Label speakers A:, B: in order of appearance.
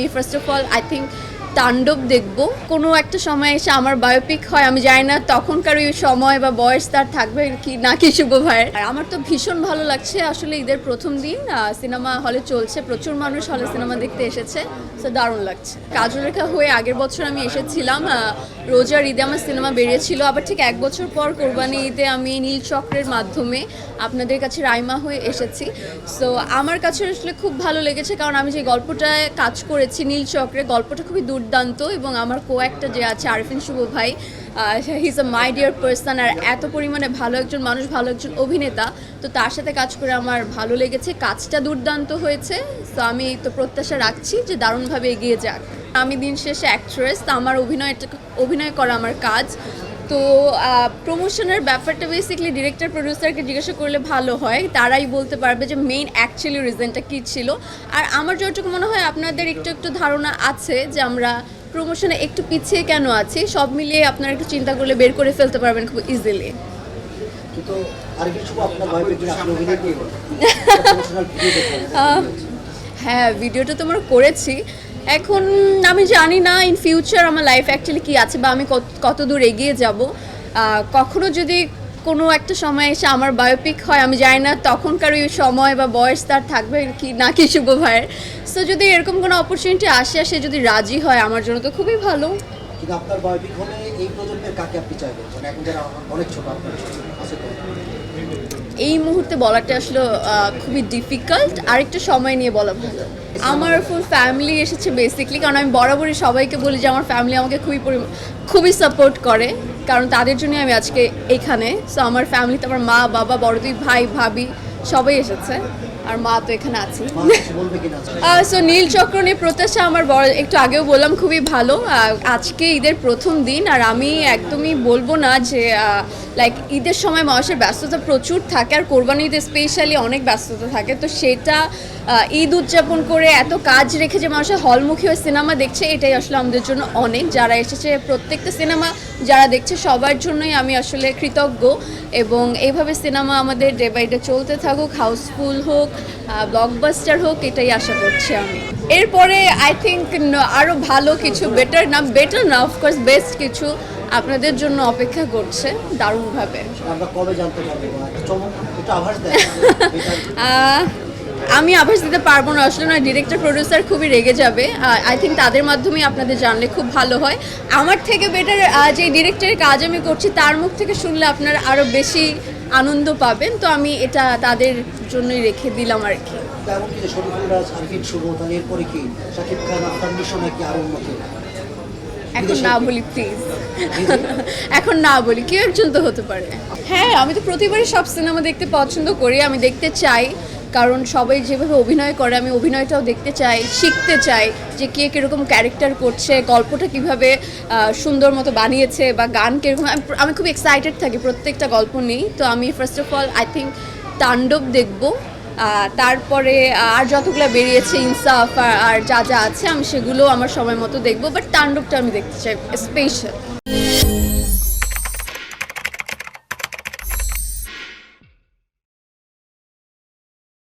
A: আমি first of all I think Tandav দেখব। কোনো একটা সময় এসে আমার বায়োপিক হয়, আমি জানি না তখনকার ওই সময় বা বয়স তার থাকবে কি না কি শুভ ভাইয়ের। আর আমার তো ভীষণ ভালো লাগছে, আসলে ঈদের প্রথম দিন সিনেমা হলে চলছে, প্রচুর মানুষ হলে সিনেমা দেখতে এসেছে তো দারুণ লাগছে। কাজলেখা হয়ে আগের বছর আমি এসেছিলাম রোজার ঈদে আমার সিনেমা বেরিয়েছিল, আবার ঠিক এক বছর পর কোরবানি ঈদে আমি নীল চক্রের মাধ্যমে আপনাদের কাছে রাইমা হয়ে এসেছি সো আমার কাছে আসলে খুব ভালো লেগেছে, কারণ আমি যে গল্পটায় কাজ করেছি নীল চক্রে, গল্পটা খুবই দুর্দান্ত এবং আমার কো একটা যে আছে, আরিফিন শুভ ভাই he's a my dear person আর এত পরিমাণে ভালো একজন মানুষ, ভালো একজন অভিনেতা। তো তার সাথে কাজ করে আমার ভালো লেগেছে। কাজটা দুর্দান্ত হয়েছে। তো আমি তো প্রত্যাশা রাখছি যে দারুণভাবে এগিয়ে যাক। আমি দিন শেষে অ্যাক্ট্রেস তো আমার অভিনয়টা অভিনয় করা আমার কাজ। তো প্রমোশনের ব্যাপারটা বেসিক্যালি ডিরেক্টর প্রডিউসারকে জিজ্ঞাসা করলে ভালো হয়। তারাই বলতে পারবে যে মেইন অ্যাকচুয়ালি রিজনটা কী ছিল। আর আমার যতটুকু মনে হয় আপনাদের একটু একটু ধারণা আছে যে আমরা প্রমোশনে একটু পিছিয়ে কেন আছি সব মিলিয়ে আপনারা একটু চিন্তা করলে বের করে ফেলতে পারবেন খুব ইজিলি হ্যাঁ ভিডিওটা তো আমরা করেছি। এখন আমি জানি না ইন ফিউচার আমার লাইফ অ্যাকচুয়ালি কী আছে বা আমি কত- দূর এগিয়ে যাব। কখনো যদি কোনো একটা সময় এসে আমার বায়োপিক হয়, আমি জানি না তখনকার ওই সময় বা বয়স তার থাকবে কি না কি শুভ ভাইয়ের। সো যদি এরকম কোনো অপরচুনিটি আসে, সে যদি রাজি হয়, আমার জন্য তো খুবই ভালো।
B: কিন্তু আপনার বায়োপিক হলে এই প্রজন্মের কাকে আপনি চাইবেন? মানে এখন যারা অনেক ছোট, আপনার
A: এই মুহূর্তে বলাটা আসলে খুবই ডিফিকাল্ট আরেকটা সময় নিয়ে বলা ভালো। আমার ফুল ফ্যামিলি এসেছে বেসিকলি কারণ আমি বরাবরই সবাইকে বলি যে আমার ফ্যামিলি আমাকে খুবই খুবই সাপোর্ট করে। কারণ তাদের জন্যই আমি আজকে এখানে। সো আমার ফ্যামিলিতে আমার মা, বাবা বড় দুই ভাই, ভাবি সবাই এসেছে। আর মা তো এখানে আছে সো নীল চক্র নিয়ে প্রত্যাশা আমার বড় একটু আগেও বললাম খুবই ভালো। আজকে ঈদের প্রথম দিন আর আমি একদমই বলব না যে লাইক ঈদের সময় মানুষের ব্যস্ততা প্রচুর থাকে আর কোরবানি ঈদে স্পেশালি অনেক ব্যস্ততা থাকে। তো সেটা ঈদ উদযাপন করে এত কাজ রেখে যে মানুষের হলমুখী হয়ে সিনেমা দেখছে এটাই আসলে আমাদের জন্য অনেক। যারা এসেছে প্রত্যেকটা সিনেমা যারা দেখছে সবার জন্যই আমি আসলে কৃতজ্ঞ। এবং এইভাবে সিনেমা আমাদের ডে বাই ডে চলতে থাকুক হাউসফুল হোক ব্লকবাস্টার হোক এটাই আশা করছি আমি। এরপরে আই থিঙ্ক আরও ভালো কিছু বেটার না বেটার না অফকোর্স বেস্ট কিছু আপনাদের জন্য অপেক্ষা করছে দারুণভাবে।
B: আমরা কবে জানতে পারব?
A: আমি আভাস দিতে পারব না আসলে না ডিরেক্টর প্রডিউসার খুবই রেগে যাবে। আই থিঙ্ক তাদের মাধ্যমেই আপনাদের জানলে খুব ভালো হয়। আমার থেকে বেটার যে ডিরেক্টরের কাজ আমি করছি তার মুখ থেকে শুনলে আপনারা আরও বেশি আনন্দ পাবেন। তো আমি এটা তাদের জন্যই রেখে দিলাম আর কি। এখন না বলি প্লিজ এখন না বলি কেউ একজন তো হতে পারে। হ্যাঁ আমি তো প্রতিবারই সব সিনেমা দেখতে পছন্দ করি আমি দেখতে চাই। কারণ সবাই যেভাবে অভিনয় করে, আমি অভিনয়টাও দেখতে চাই, শিখতে চাই যে কে কীরকম ক্যারেক্টার করছে, গল্পটা কীভাবে সুন্দর মতো বানিয়েছে বা গান কীরকম। আমি খুব এক্সাইটেড থাকি প্রত্যেকটা গল্প নিয়েই। তো আমি first of all I think Tandav দেখব। তারপরে আর যতগুলো বেরিয়েছে, ইনসাফ আর যা যা আছে, আমি সেগুলো আমার সময় মতো দেখব। বাট তাণ্ডবটা আমি দেখতে চাই স্পেশাল